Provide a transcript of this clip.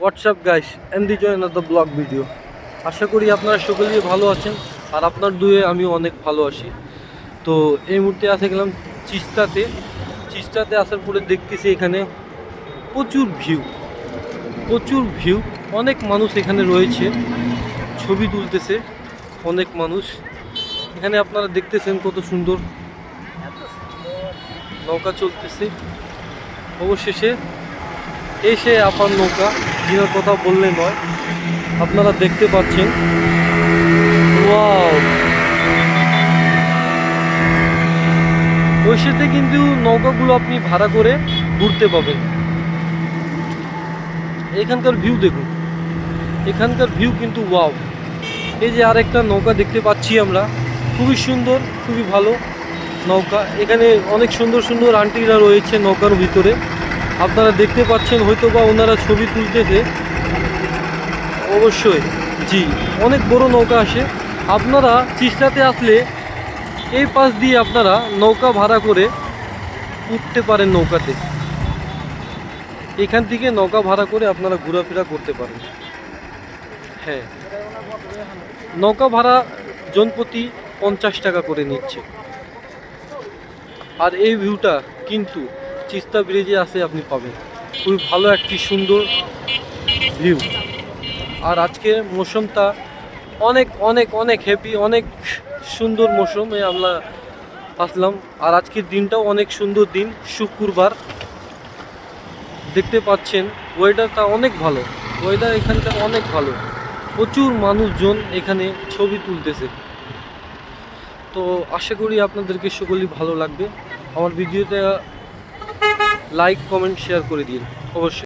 WhatsApp guys দি join the blog video আশা করি আপনারা সকলেই ভালো আছেন, আর আপনার দুয়ে আমিও অনেক ভালো আছি। তো এই মুহূর্তে আসে গেলাম চিস্তাতে। চিস্তাতে আসার পরে দেখতেছি এখানে প্রচুর ভিউ প্রচুর ভিউ অনেক মানুষ এখানে রয়েছে, ছবি তুলতেছে অনেক মানুষ। এখানে আপনারা দেখতেছেন কত সুন্দর নৌকা চলতেছে। অবশেষে এসে আপার নৌকা যিনার কথা বললে নয়, আপনারা দেখতে পাচ্ছেন। ওই সাথে কিন্তু নৌকাগুলো আপনি ভাড়া করে ঘুরতে পাবেন। এখানকার ভিউ দেখুন। এখানকার ভিউ কিন্তু ওয়াও। এই যে আরেকটা নৌকা দেখতে পাচ্ছি আমরা। খুবই সুন্দর, খুবই ভালো নৌকা। এখানে অনেক সুন্দর সুন্দর আন্টিরা রয়েছে নৌকার ভিতরে। আপনারা দেখতে পাচ্ছেন হয়তো বা ওনারা ছবি তুলতেছে। অবশ্যই, জি, অনেক বড় নৌকা আসে। আপনারা চিস্তাতে আসলে এই পাশ দিয়ে আপনারা নৌকা ভাড়া করে উঠতে পারেন নৌকাতে। এখান থেকে নৌকা ভাড়া করে আপনারা ঘোরাফেরা করতে পারেন। হ্যাঁ। নৌকা ভাড়া জনপ্রতি পঞ্চাশ টাকা করে নিচ্ছে। আর এই ভিউটা কিন্তু চিস্তা ব্রিজে আসে আপনি পাবেন। খুবই ভালো একটি সুন্দর ভিউ। আর আজকের মৌসুমটা অনেক অনেক অনেক হ্যাপি অনেক সুন্দর মৌসুমে আমরা আসলাম। আর আজকের দিনটাও অনেক সুন্দর দিন, শুক্রবার। দেখতে পাচ্ছেন ওয়েদারটা অনেক ভালো। ওয়েদার এখানকার অনেক ভালো। প্রচুর মানুষজন এখানে ছবি তুলতেছে। তো আশা করি আপনাদেরকে সকলেই ভালো লাগবে। আমার ভিডিওতে লাইক কমেন্ট শেয়ার করে দিন। অবশ্যই।